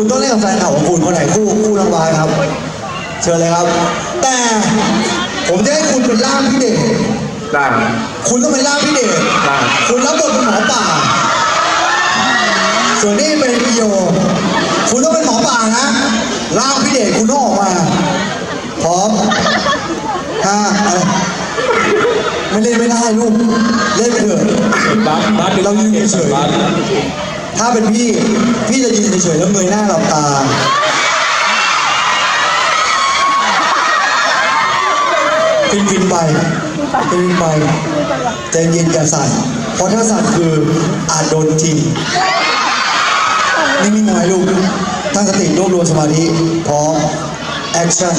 คุณต้องเล่นกับแฟนคลับของคุณคนไหนคู่คู่น้องบาสครับ เชิญเลยครับ แต่ผมจะให้คุณเป็นร่างพี่เดชได้คุณต้องเป็นร่างพี่เดชได้คุณรับบทเป็นหมอป่า ส่วนนี้เป็นพี่โยคุณต้องเป็นหมอป่านะร่างพี่เดชคุณต้องออกมาพร้อมห้าอะไรไม่เล่นไม่ได้ลูกเล่นไปเถอะบาสบาสเป็นเรายืนเฉยบาส ถ้าเป็นพี่ พี่จะยืนเฉยๆแล้วเงยหน้าหลับตา ฟินฟินๆไปฟินๆไปใจเย็นอย่าสั่นเพราะถ้าสั่นคืออาจโดนทีนิ่งๆไว้ลูกตั้งสติรวบรวมสมาธิพร้อมแอคชั่น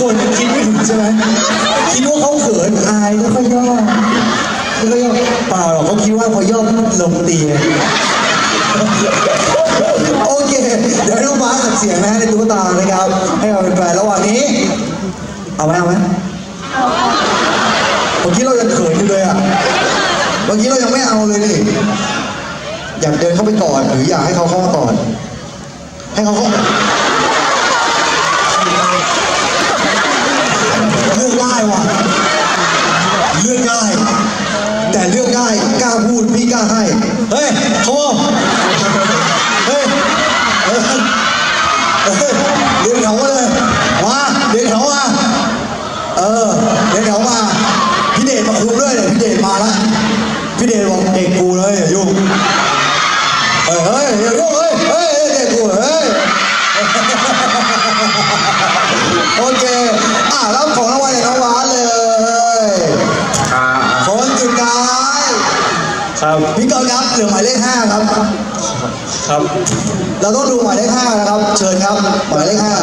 คนคิดไม่ถึงใช่ไหมคิดว่าเขาเขินอายแล้วก็ย่อแล้วก็ย่อเปล่าหรอกเขาคิดว่าพอย่อลงตีไงโอเค เดี๋ยวน้องฟ้ากับเสียงนะในตุ๊กตานะครับ ให้เราเป็นแฟนระหว่างนี้ เอาไหมเอาไหมเมื่อกี้เรายังเขินอยู่เลยอะเมื่อกี้เรายังไม่เอาเลยนี่ อยากเดินเข้าไปก่อนหรืออยากให้เขาเข้ามาก่อน ให้เขาเข้า เฮ้ยเขาบอกเฮ้ยเฮ้ยเฮ้เดินเขามาเลยมาเดินเขามาเออเดินเขามาพี่เดชมาคุมด้วยเนี่ยพี่เดชมาละพี่เดชบอกเด็กกูเลยอย่ายุ่งเฮ้ยเฮ้ยอย่ายุ่งเฮ้ยเฮ้ยเด็กกูเฮ้ย โอเค อะรับของรางวัลจากน้องหวานเลย อ่า คนสุดท้าย ครับ พี่กอล์ฟครับเหลือหมายเลขห้าครับ ครับ เราต้องดูหมายเลขห้านะครับ เชิญครับ หมายเลขห้า